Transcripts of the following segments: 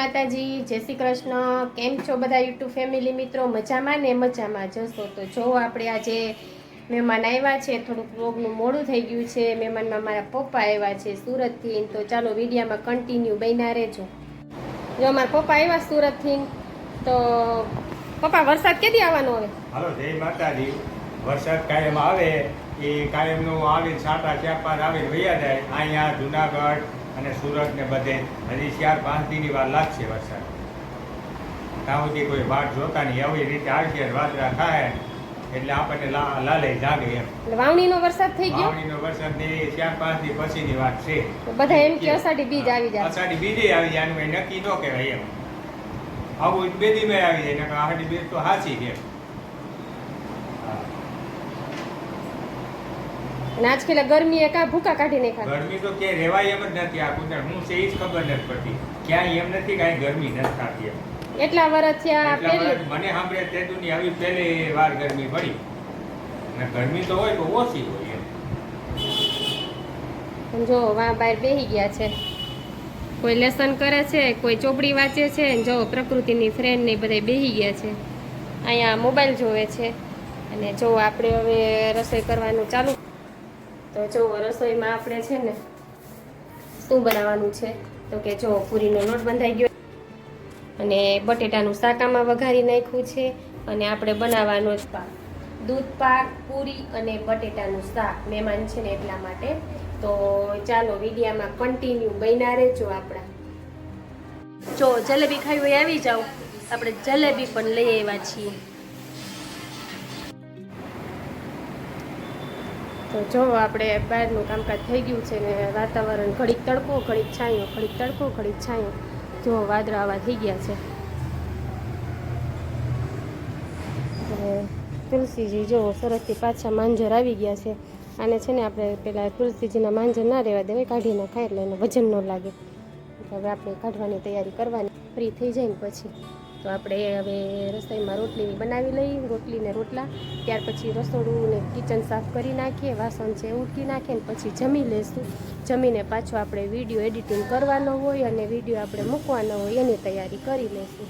માતાજી, જય શ્રી કૃષ્ણ. કેમ છો બધા યુટ્યુબ ફેમિલી મિત્રો? મજામાં ને મજામાં? જશો તો જો આપણે આજે મહેમાન આવ્યા છે, થોડુંક રોગનું મોડું થઈ ગયું છે. મહેમાનમાં મારા પપ્પા આવ્યા છે સુરતથી. તો ચાલો વિડીયામાં કન્ટિન્યુ બન્યા રહેજો. જો મારા પપ્પા આવ્યા સુરતથી, તો પપ્પા, વરસાદ કેદી આવવાનો હવે? હાલો, જય માતાજી. વરસાદ કાયમ આવે. એ કાયમનું આવે છાંટા ચાર પાંચ આવે વૈયા જાય. અહીંયા જુનાગઢ અને સુરત ને બધે. હજી ચાર પાંચ દીની વાર લાગશે વરસાદ. ત્યાં સુધી કોઈ વાટ જોતા નહીં. આવી રીતે આવશે વાદળા થાય. એટલે આપણને લાલે જાગે એમ. વાવણી વાવણીનો વરસાદ થઈ ગયો? વાવણીનો વરસાદ ને ચાર પાંચ દી પછીની વાત છે. બધા એમ કે અષાઢી બીજ આવી જાય. અષાઢી બીજે આવી જાય. આનું નક્કી ન કહેવાય એમ. આવું બે દી આવી જાય. આષાઢી બીજ તો હાચી છે. અને આજકાલ ગરમીએ કા ભૂકા કાઢી નાખ્યા ગરમી તો કે રહેવાય એમ જ નથી આ કુતર હું છે એ જ ખબર નથી પડતી. ક્યાંય એમ નથી કાંઈ ગરમી નથી થતી એમ. એટલા વર્ષ થયા પહેલી મને સાંભળે તે દુની આવી પહેલી વાર ગરમી પડી. અને ગરમી તો હોય તો ઓછી હોય એમ. જો વા બહાર બેહી ગયા છે. કોઈ લેસન કરે છે કોઈ ચોપડી વાંચે છે જો પ્રકૃતિની ફ્રેન્ડ ને બધા બેહી ગયા છે. અહીંયા મોબાઈલ જોવે છે. અને જો આપણે હવે રસોઈ કરવાનું ચાલુ તો જો રસોઈમાં આપણે છે ને શું બનાવવાનું છે? તો કે જો પૂરીનો લોટ બંધાઈ ગયો. અને બટેટાનું શાકામાં વઘારી નાખ્યું છે. અને આપણે બનાવવાનો જ પાક. દૂધ, પાક, પૂરી અને બટેટાનું શાક મહેમાન છે ને એટલા માટે. તો ચાલો વિડીયામાં કન્ટિન્યુ બન્યા રહેજો આપણા. જો જલેબી ખાવી હોય આવી જાઓ. આપણે જલેબી પણ લઈ આવ્યા છીએ. તો જો આપણે બહારનું કામકાજ થઈ ગયું છે ને વાતાવરણ ઘડીક તડકો, ઘડીક છાંયો, ઘડીક તડકો, ઘડીક છાંયો, જો વાદળા આવા થઈ ગયા છે. અને તુલસીજી જો સરસથી પાછા માંજર આવી ગયા છે. આને છે ને આપણે પેલા તુલસીજીના માંજર ના રહેવા દેવાય, કાઢી નાખાય એટલે એને વજન ન લાગે. હવે આપણે કાઢવાની તૈયારી કરવાની, ફ્રી થઈ જાય ને પછી. તો આપણે હવે રસોઈમાં રોટલી બનાવી લઈએ રોટલીને રોટલા, ત્યાર પછી રસોડું કિચન સાફ કરી નાખીએ, વાસણ છે ઉટકી નાખીએ ને પછી જમી લેશું. જમીને પાછો આપણે વીડિયો એડિટિંગ કરવાનો હોય અને વીડિયો આપણે મૂકવાનો હોય એની તૈયારી કરી લઈશું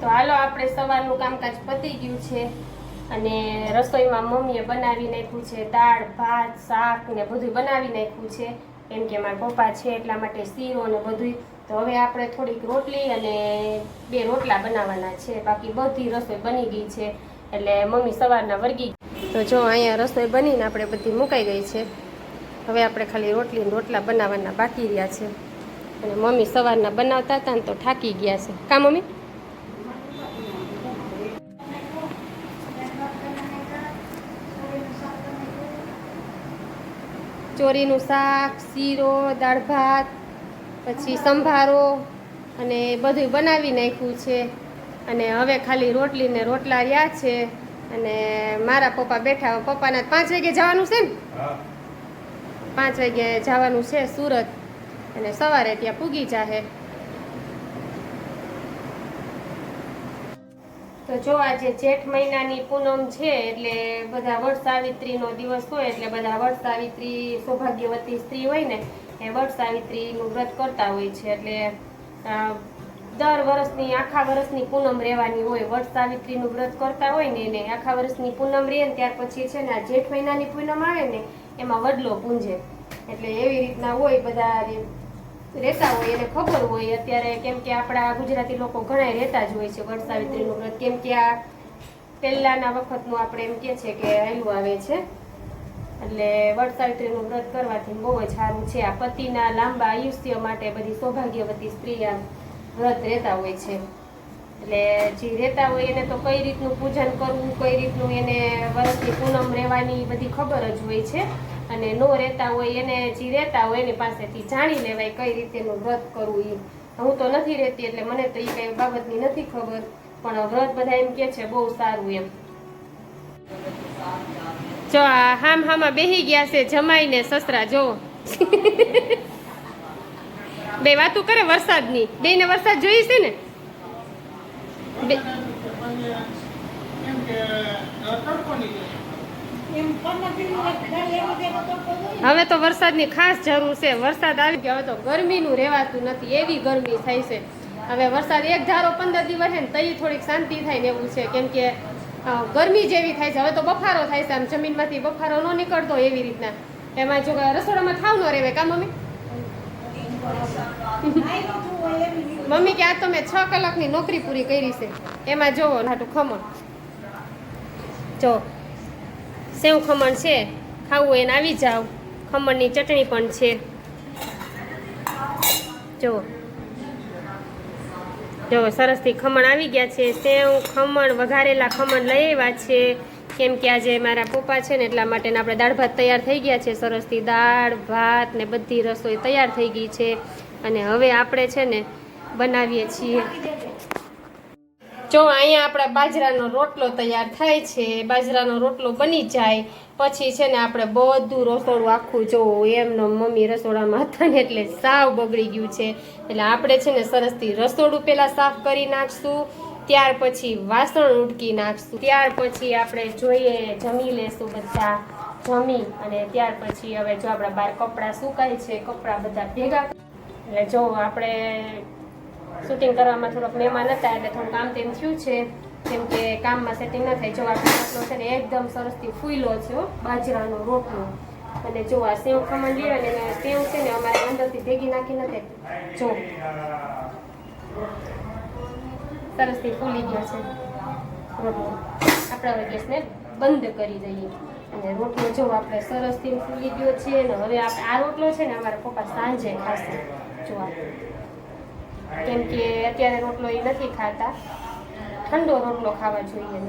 તો હાલો, આપણે સવારનું કામકાજ પતી ગયું છે અને રસોઈમાં મમ્મીએ બનાવી નાખ્યું છે દાળ, ભાત, શાક ને બધું બનાવી નાખ્યું છે. કેમ કે મારા પપ્પા છે એટલા માટે શીરો ને બધું તો હવે આપણે થોડીક રોટલી અને બે રોટલા બનાવવાના છે. બાકી બધી રસોઈ બની ગઈ છે. એટલે મમ્મી સવારના વર્ગી તો જો અહીંયા રસોઈ બનીને આપણે બધી મુકાઈ ગઈ છે. હવે આપણે ખાલી રોટલી રોટલા બનાવવાના બાકી રહ્યા છે. અને મમ્મી સવારના બનાવતા હતા ને તો થાકી ગયા છે. કા મમ્મી? ચોરીનું શાક શીરો દાળ ભાત પછી સંભારો અને બધું બનાવી નાખ્યું છે. અને હવે ખાલી રોટલી ને રોટલા રહ્યા છે. અને મારા પપ્પા બેઠા પપ્પાના પાંચ વાગે જવાનું છે ને? પાંચ વાગે જવાનું છે સુરત. અને સવારે ત્યાં પૂગી જાહે. તો જો આજે જેઠ મહિનાની પૂનમ છે, એટલે બધા વટ સાવિત્રીનો દિવસ હોય, એટલે બધા વટ સાવિત્રી સૌભાગ્યવતી સ્ત્રી હોય ને, એ વટ સાવિત્રીનું વ્રત કરતા હોય છે. એટલે દર વર્ષની, આખા વર્ષની પૂનમ રહેવાની હોય વટ સાવિત્રીનું વ્રત કરતા હોય ને, એને આખા વર્ષની પૂનમ રહે ને, ત્યાર પછી છે ને, આ જેઠ મહિનાની પૂનમ આવે ને, એમાં વડલો પૂંજે. એટલે એવી રીતના હોય બધા રહેતા હોય એને ખબર હોય, અત્યારે કેમ કે આપણા ગુજરાતી લોકો ઘણા રહેતા જ હોય છે વટ સાવિત્રીનું વ્રત. કેમ કે આ પહેલાના વખતનું આપણે એમ કે છે કે આયલું આવે છે. એટલે વટ સાવિત્રીનું વ્રત કરવાથી બહુ જ સારું છે. આ પતિના લાંબા આયુષ્ય માટે બધી સૌભાગ્યવતી સ્ત્રી આ વ્રત રહેતા હોય છે. એટલે જે રહેતા હોય એને તો કઈ રીતનું પૂજન કરવું, કઈ રીતનું એને વર્ષની પૂનમ રહેવાની બધી ખબર જ હોય છે. અને નો રહેતા હોય એને જે રહેતા હોય એની પાસેથી જાણી લેવાય કઈ રીતેનું વ્રત કરવું એ હું તો નથી રહેતી એટલે મને તો એ કઈ બાબતની નથી ખબર પણ વ્રત બધા એમ કે છે બહુ સારું એમ. જો આ હામ હામાં બેહી ગયા છે જમાઈને સસરા જો. બે વાતું કરે વરસાદની. બે ને વરસાદ જોઈ છે ને? બે- હવે તો વરસાદની ખાસ જરૂર છે. વરસાદ આવી ગયો, હવે તો ગરમીનું રહેવાતું નથી. એવી ગરમી થાય છે. હવે વરસાદ એક ધારો પંદર દિવસ છે ને તઈ થોડીક શાંતિ થાય ને એવું છે. કેમ કે ગરમી જેવી થાય છે. હવે તો બફારો થાય છે. આમ જમીનમાંથી બફારો ન નીકળતો એવી રીતના. એમાં જો રસોડામાં થાવ ન રહેવાય કા, મમ્મી? મમ્મી કે આ તો મેં છ કલાકની નોકરી પૂરી કરી છે. એમાં જોવો નાટું ખમણ. જો, સેવ ખમણ છે. ખાવું એને આવી જાવ. ખમણની ચટણી પણ છે. જો. જો સરસથી ખમણ આવી ગયા છે. સેવ ખમણ વઘારેલા ખમણ લઈ આવ્યા છે. કેમ કે આજે મારા પપ્પા છે ને એટલા માટે આપણે દાળ ભાત તૈયાર થઈ ગયા છે. સરસથી દાળ, ભાત ને બધી રસોઈ તૈયાર થઈ ગઈ છે. અને હવે આપણે છે ને બનાવીએ છીએ. જો અહીંયા આપણા બાજરાનો રોટલો તૈયાર થાય છે, બાજરાનો રોટલો બની જાય, પછી છે ને આપણે બધું રસોડું આખું જોવું એમનો મમ્મી રસોડામાં હતા ને એટલે સાવ બગડી ગયું છે. એટલે આપણે છે ને સરસથી રસોડું પહેલાં સાફ કરી નાખશું, ત્યાર પછી વાસણ ઉટકી નાખશું, ત્યાર પછી આપણે જોઈએ, જમી લેશું બધા, જમી અને ત્યાર પછી હવે જો આપણા બાર કપડાં સુકાય છે, કપડાં બધા ભેગા, એટલે જો આપણે શૂટિંગ કરવામાં થોડોક મહેમાન હતા એટલે થોડું કામ તેમ થયું છે. કેમ કે કામમાં સેટિંગ ન થાય. જો આ રોટલો છે ને એકદમ સરસથી ફૂલો છે બાજરાનો રોટલો. અને જો આ સેવ ખમણ લેવાય ને સેવ છે ને અમારે અંદરથી ભેગી નાખી નથી જો. સરસથી ફૂલી ગયો છે. રોટલો. આપણે હવે ગેસને બંધ કરી દઈએ. અને રોટલો જો આપણે સરસથી ફૂલી ગયો છે ને હવે આપણે આ રોટલો છે ને અમારા પપ્પા સાંજે ખાશે. જો આ. કેમ કે અત્યારે રોટલો એ નથી ખાતા. ઠંડો રોટલો ખાવા જોઈએ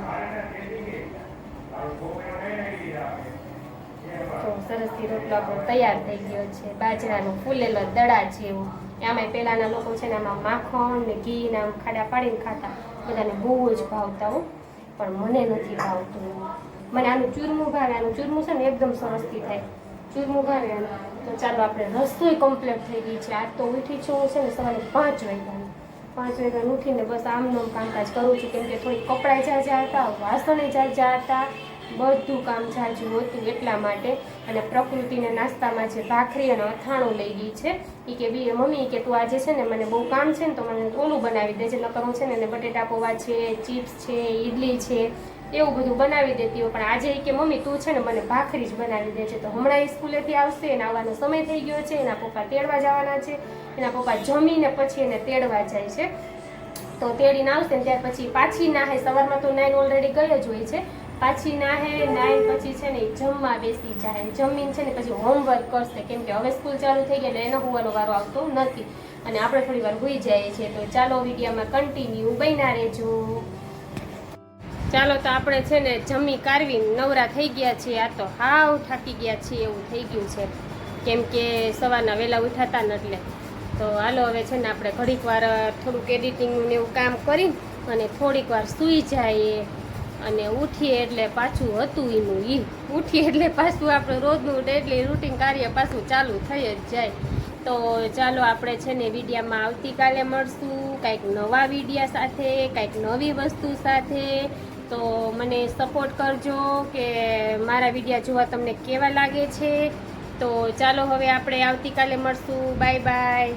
તો સરસથી રોટલો તૈયાર થઈ ગયો છે. બાજરાનો ફૂલેલો દડા જેવો આમાંય પહેલાંના લોકો છે ને આમાં માખણ ને ઘી ને આમ ખાડા પાડીને ખાતા. બધાને બહુ જ ભાવતા હો. પણ મને નથી ભાવતું. મને આનું ચૂરમું ભાવે. આનું ચૂરમું છે ને એકદમ સરસથી થાય. ચૂરમું ભાવે તો ચાલો આપણે રસોઈ કમ્પ્લીટ થઈ ગઈ છે. આજ તો ઉઠી છું છે ને સવારે પાંચ વાગ્યાની પાંચ વાગ્યાનું ઉઠીને બસ આમનું કામકાજ કરું છું. કેમ કે થોડી કપડાં જાજા હતા, વાસણે જાજા હતા. બધું કામ જાજુ હતું એટલા માટે. અને પ્રકૃતિને નાસ્તામાં જે ભાખરી અને અથાણું લઈ ગઈ છે એ કે બી, મમ્મી કે તું આજે છે ને મને બહુ કામ છે ને તો મને ઓલું બનાવી દેજે, નકર હું છે ને બટેટા પૌવા છે, ચિપ્સ છે, ઈડલી છે એવું બધું બનાવી દેતી હોય. પણ આજે એ કે, મમ્મી, તું છે ને મને ભાખરી જ બનાવી દે છે તો હમણાં એ સ્કૂલેથી આવશે, એને આવવાનો સમય થઈ ગયો છે, એના પપ્પા તેડવા જવાના છે, એના પપ્પા જમીને પછી એને તેડવા જાય છે. તો તેડીને આવશે ને ત્યાર પછી પાછી નાહે, સવારમાં તો નાઈન ઓલરેડી ગઈ જ હોય છે. પાછી નાહે, નાઈન પછી છે ને જમવા બેસી જાય. જમીન છે ને પછી હોમવર્ક કરશે. કેમ કે હવે સ્કૂલ ચાલુ થઈ ગઈ એટલે એનો હોવાનો વારો આવતો નથી. અને આપણે થોડી વાર હોઈ જઈએ છીએ. તો ચાલો વિડીયોમાં કન્ટિન્યુ બન્યા રહેજો. ચાલો તો આપણે છે ને જમી કારવી નવરા થઈ ગયા છીએ. આ તો હાવ થાકી ગયા છીએ એવું થઈ ગયું છે. કેમ કે સવારના વહેલા ઉઠાતા ને એટલે. તો હાલો હવે છે ને આપણે ઘડીક વાર થોડુંક એડિટિંગનું ને એવું કામ કરી અને થોડીક વાર સૂઈ જઈએ. અને ઉઠીએ એટલે પાછું હતું એનું ઈ. ઉઠીએ એટલે પાછું આપણે રોજનું ડેલી રૂટીન કાર્ય પાછું ચાલુ થઈ જ જાય. તો ચાલો આપણે છે ને વિડીયામાં આવતીકાલે મળશું. કાંઈક નવા વિડીયા સાથે, કાંઈક નવી વસ્તુ સાથે. તો મને સપોર્ટ કરજો કે મારા વિડીયા જોવા તમને કેવા લાગે છે. તો ચાલો હવે આપણે આવતીકાલે મળશું. Bye bye